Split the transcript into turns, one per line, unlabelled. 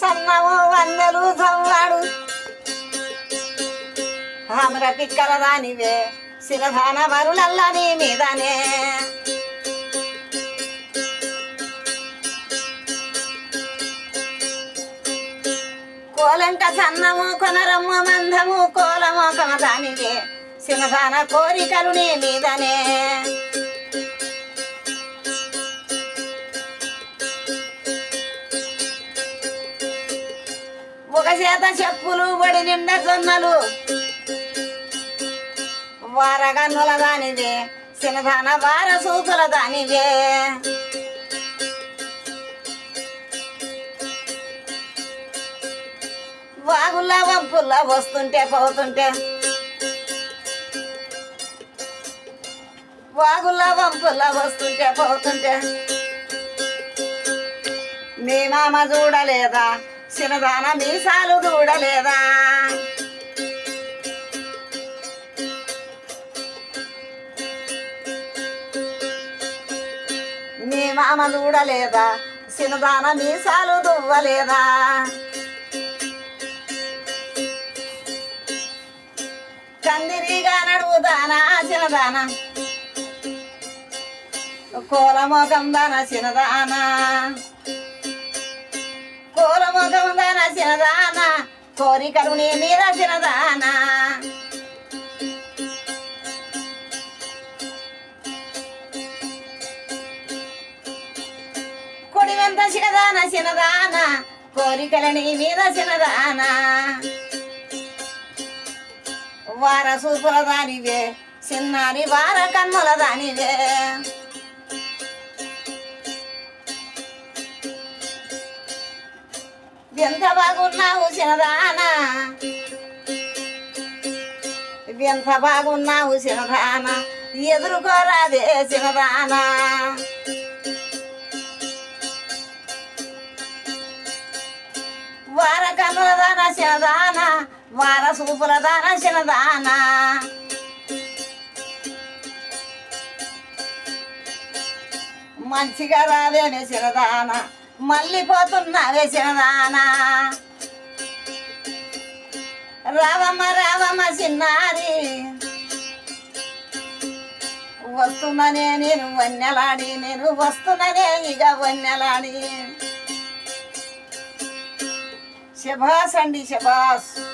సన్నము వందలు సవ్వాడు ఆమర పిక్కల దానివే శిరధాన బరులల్లా నీ మీదనే. కోలంట సన్నము కొనరమ్మ మందము కోలము కొనదానివే శిరధాన కోరికలు నీ మీదనే. ఒక చేత చెప్పులు బడి నిండా జొన్నలు. వారగన్నుల దానివే సినధాన వార సూపుల దానివే. వాగుల వంపుల వస్తుంటే పోతుంటే. వాగుల వంపుల వస్తుంటే పోతుంటే. మీ మామ చూడలేదా? చిన్నదాన మీసాలు చూడలేదా మీ మామ చూడలేదా చిన్నదాన మీసాలు దువ్వలేదా కందిరిగా నడువుదానా చిన్నదానా? కోలమోకం దానా చిన్నదానా? కోలమోకం దాన చిన్నదానా కోరికలు నీ మీద చిన్నదానా కొడి వెంట చిన్నదాన చిన్నదానా నీ మీద చిన్నదానా వార సూపుల దానివే చిన్నారి వార కన్నుల దానివే. వింత బాగున్నావు చిన్నదానా వింత బాగున్నావు చిన్నదానా ఎదుర్కోరాదే చిన్నదానా వార కన్నుల దాన చిన్నదానా వార సూపుల దాన చిన్నదానా మంచిగా రావేనే చిన్నదానా మళ్ళీ పోతున్నావే చిన్నదానా రావమ్మ రావమ్మ చిన్నారి. వస్తున్ననే నేను వన్నెలాడి నేను వస్తున్ననే ఇక వన్నెలాడి. శభాస్ అండి శభాస్.